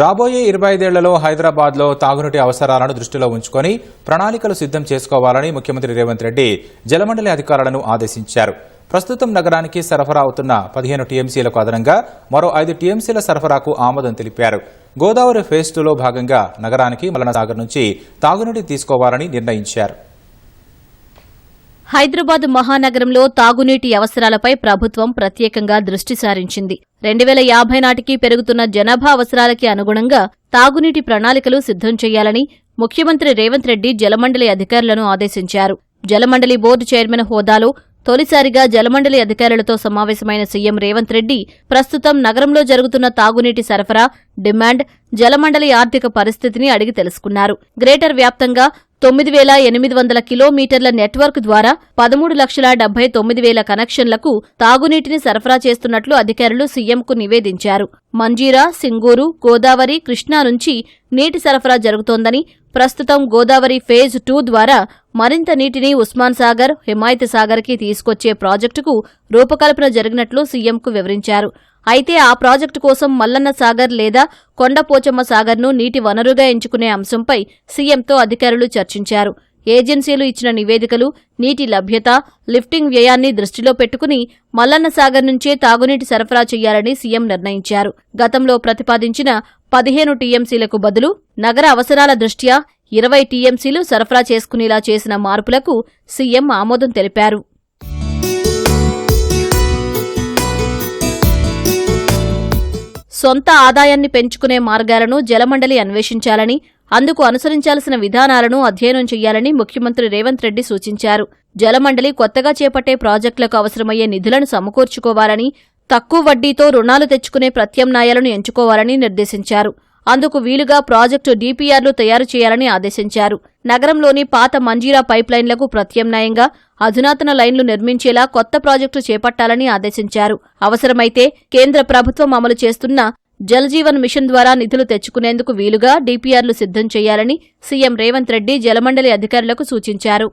రాబోయే ఇరవై ఐదేళ్ళలో హైదరాబాద్లో తాగునీటి అవసరాలను దృష్టిలో ఉంచుకొని ప్రణాళికలు సిద్ధం చేసుకోవాలని ముఖ్యమంత్రి రేవంత్ రెడ్డి జలమండలి అధికారులను ఆదేశించారు. ప్రస్తుతం నగరానికి సరఫరా అవుతున్న పదిహేను టీఎంసీలకు అదనంగా మరో ఐదు టీఎంసీల సరఫరాకు ఆమోదం తెలిపారు. గోదావరి ఫేజ్ టూలో భాగంగా నగరానికి మలనసాగర్ నుంచి తాగునీటి తీసుకోవాలని నిర్ణయించారు. హైదరాబాద్ మహానగరంలో తాగునీటి అవసరాలపై ప్రభుత్వం ప్రత్యేకంగా దృష్టి సారించింది. రెండు వేల యాభై నాటికి పెరుగుతున్న జనాభా అవసరాలకి అనుగుణంగా తాగునీటి ప్రణాళికలు సిద్ధం చేయాలని ముఖ్యమంత్రి రేవంత్ రెడ్డి జలమండలి అధికారులను ఆదేశించారు. జలమండలి బోర్డు చైర్మన్ హోదాలో తొలిసారిగా జలమండలి అధికారులతో సమావేశమైన సీఎం రేవంత్ రెడ్డి ప్రస్తుతం నగరంలో జరుగుతున్న తాగునీటి సరఫరా డిమాండ్ జలమండలి ఆర్థిక పరిస్థితిని అడిగి తెలుసుకున్నారు. గ్రేటర్ వ్యాప్తంగా తొమ్మిది వేల ఎనిమిది వందల కిలోమీటర్ల నెట్వర్క్ ద్వారా పదమూడు లక్షల డెబ్బై తొమ్మిది వేల కనెక్షన్లకు తాగునీటిని సరఫరా చేస్తున్నట్లు అధికారులు సీఎంకు నివేదించారు. మంజీరా సింగూరు గోదావరి కృష్ణా నుంచి నీటి సరఫరా జరుగుతోందని ప్రస్తుతం గోదావరి ఫేజ్ టూ ద్వారా మరింత నీటిని ఉస్మాన్ సాగర్ హిమాయత్ సాగర్కి తీసుకొచ్చే ప్రాజెక్టుకు రూపకల్పన జరిగినట్లు సీఎంకు వివరించారు. అయితే ఆ ప్రాజెక్టు కోసం మల్లన్న సాగర్ లేదా కొండపోచమ్మ సాగర్ను నీటి వనరుగా ఎంచుకునే అంశంపై సీఎంతో అధికారులు చర్చించారు. ఏజెన్సీలు ఇచ్చిన నివేదికలు నీటి లభ్యత లిఫ్టింగ్ వ్యయాన్ని దృష్టిలో పెట్టుకుని మల్లన్న సాగర్ నుంచే తాగునీటి సరఫరా చేయాలని సీఎం నిర్ణయించారు. గతంలో ప్రతిపాదించిన పదిహేను టీఎంసీలకు బదులు నగర అవసరాల దృష్ట్యా ఇరవై టీఎంసీలు సరఫరా చేసుకునేలా చేసిన మార్పులకు సీఎం ఆమోదం తెలిపారు. సొంత ఆదాయాన్ని పెంచుకునే మార్గాలను జలమండలి అన్వేషించాలని అందుకు అనుసరించాల్సిన విధానాలను అధ్యయనం చేయాలని ముఖ్యమంత్రి రేవంత్ రెడ్డి సూచించారు. జలమండలి కొత్తగా చేపట్టే ప్రాజెక్టులకు అవసరమయ్యే నిధులను సమకూర్చుకోవాలని తక్కువ వడ్డీతో రుణాలు తెచ్చుకునే ప్రత్యామ్నాయాలను ఎంచుకోవాలని నిర్దేశించారు. అందుకు వీలుగా ప్రాజెక్టు డీపీఆర్లు తయారు చేయాలని ఆదేశించారు. నగరంలోని పాత మంజీరా పైప్లైన్లకు ప్రత్యామ్నాయంగా అధునాతన లైన్లు నిర్మించేలా కొత్త ప్రాజెక్టు చేపట్టాలని ఆదేశించారు. అవసరమైతే కేంద్ర ప్రభుత్వం అమలు చేస్తున్న జలజీవన్ మిషన్ ద్వారా నిధులు తెచ్చుకునేందుకు వీలుగా డీపీఆర్లు సిద్ధం చేయాలని సీఎం రేవంత్ రెడ్డి జలమండలి అధికారులకు సూచించారు.